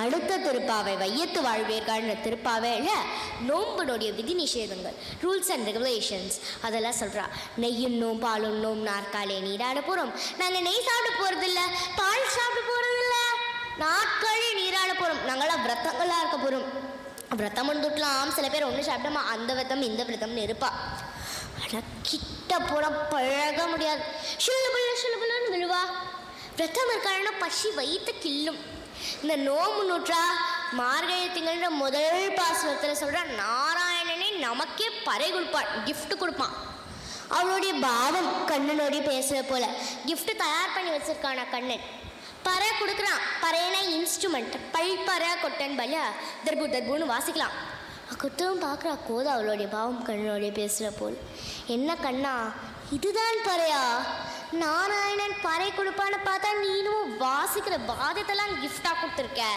அடுத்த திருப்பாவை வையத்து வாழ்வீர்கள்ன்ற திருப்பாவையில் நோம்புனுடைய விதி நிஷேதங்கள் ரூல்ஸ் அண்ட் ரெகுலேஷன்ஸ் அதெல்லாம் சொல்கிறா நெய்யுண்ணும் பாலுண்ணும் நாற்காலே நீராட போகிறோம் நாங்கள் நெய் சாப்பிட போகிறதில்ல பால் சாப்பிட போகிறதில்ல நாட்களே நீராட போகிறோம் நாங்களாம் விரத்தங்களாக இருக்க போகிறோம் விரதம் வந்துட்டலாம் சில பேர் ஒன்று சாப்பிட்டோமா அந்த விரதம் இந்த விரதம்னு இருப்பா. ஆனால் கிட்ட போனால் பழக முடியாது. சுல்லுபுல்ல சுல்லுபுல்லன்னு விழுவா. விரதம் இருக்காருன்னா பசி வயிற்று கில்லும் இந்த நோம்பு நூற்றா மார்கழி திங்கள்ன்ற முதல் பாசுரத்தில் சொல்கிற நாராயணனே நமக்கே பறை கொடுப்பான் கிஃப்ட் கொடுப்பான். அவளுடைய பாவம் கண்ணனோடைய பேசுகிற போல கிஃப்ட் தயார் பண்ணி வச்சிருக்கானா கண்ணன்? பறை கொடுக்குறான். பறையனா இன்ஸ்ட்ருமெண்ட் பல் பறை கொட்டன் பலியா தர்பு தர்புன்னு வாசிக்கலாம். கொத்தவும் பார்க்குறா கோத அவளுடைய பாவம் கண்ணனுடைய பேசுகிற போல். என்ன கண்ணா இதுதான் பறையா? நான் பறை கொடுப்பான்னு பார்த்தா நீனும் வாசிக்கிற வாதத்தெல்லாம் கிஃப்டாக கொடுத்துருக்க.